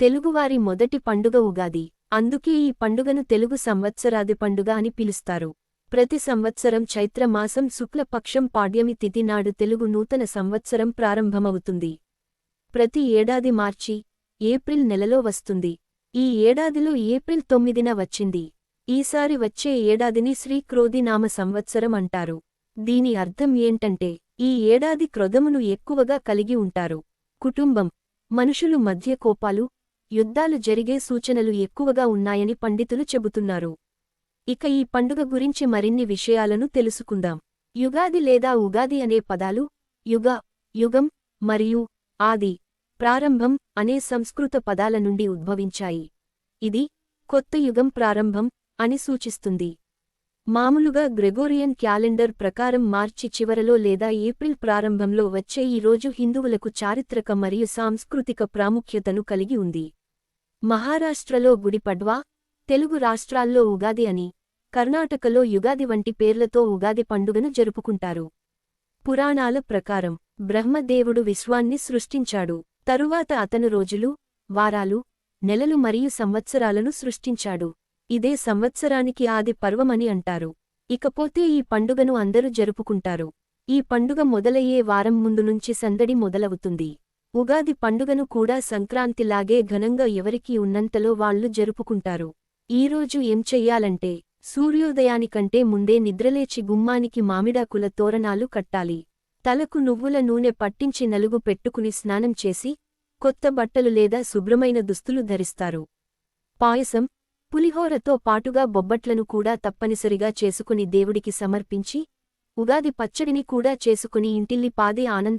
తెలుగువారి మొదటి పండుగ ఉగాది. అందుకే ఈ పండుగను తెలుగు సంవత్సరాది పండుగ అని పిలుస్తారు. ప్రతి సంవత్సరం చైత్రమాసం శుక్లపక్షం పాడ్యమి తిథి నాడు తెలుగు నూతన సంవత్సరం ప్రారంభమవుతుంది. ప్రతి ఏడాది మార్చి ఏప్రిల్ నెలలో వస్తుంది. ఈ ఏడాదిలో ఏప్రిల్ తొమ్మిదిన వచ్చింది. ఈసారి వచ్చే ఏడాదిని శ్రీక్రోధినామ సంవత్సరం అంటారు. దీని అర్థం ఏంటంటే ఈ ఏడాది క్రొధమును ఎక్కువగా కలిగి ఉంటారు. కుటుంబం మనుషులు మధ్య కోపాలు యుద్ధాలు జరిగే సూచనలు ఎక్కువగా ఉన్నాయని పండితులు చెబుతున్నారు. ఇక ఈ పండుగ గురించి మరిన్ని విషయాలను తెలుసుకుందాం. యుగాది లేదా ఉగాది అనే పదాలు యుగ యుగం మరియు ఆది ప్రారంభం అనే సంస్కృత పదాల నుండి ఉద్భవించాయి. ఇది కొత్త యుగం ప్రారంభం అని సూచిస్తుంది. మామూలుగా గ్రెగోరియన్ క్యాలెండర్ ప్రకారం మార్చి చివరలో లేదా ఏప్రిల్ ప్రారంభంలో వచ్చే ఈ రోజు హిందువులకు చారిత్రక మరియు సాంస్కృతిక ప్రాముఖ్యతను కలిగి ఉంది. మహారాష్ట్రలో గుడిపడ్వా తెలుగు రాష్ట్రాల్లో ఉగాది అని కర్ణాటకలో యుగాది వంటి పేర్లతో ఉగాది పండుగను జరుపుకుంటారు. పురాణాల ప్రకారం బ్రహ్మదేవుడు విశ్వాన్ని సృష్టించాడు. తరువాత అతను రోజులు వారాలు నెలలు మరియు సంవత్సరాలను సృష్టించాడు. ఇదే సంవత్సరానికి ఆది పర్వమని అంటారు. ఇకపోతే ఈ పండుగను అందరూ జరుపుకుంటారు. ఈ పండుగ మొదలయ్యే వారం ముందు నుంచి సందడి మొదలవుతుంది. ఉగాది పండుగను కూడా సంక్రాంతిలాగే ఘనంగా ఎవరికి ఉన్నంతలో వాళ్ళు జరుపుకుంటారు. ఈరోజు ఏం చెయ్యాలంటే సూర్యోదయానికంటే ముందే నిద్రలేచి గుమ్మానికి మామిడాకుల తోరణాలు కట్టాలి. తలకు నువ్వుల నూనె పట్టించి నలుగు పెట్టుకుని స్నానం చేసి కొత్త బట్టలు లేదా శుభ్రమైన దుస్తులు ధరిస్తారు. పాయసం పులిహోరతో పాటుగా బొబ్బట్లను కూడా తప్పనిసరిగా చేసుకుని దేవుడికి సమర్పించి ఉగాది పచ్చడిని కూడా చేసుకుని ఇంటిల్లి పాదే ఆనంద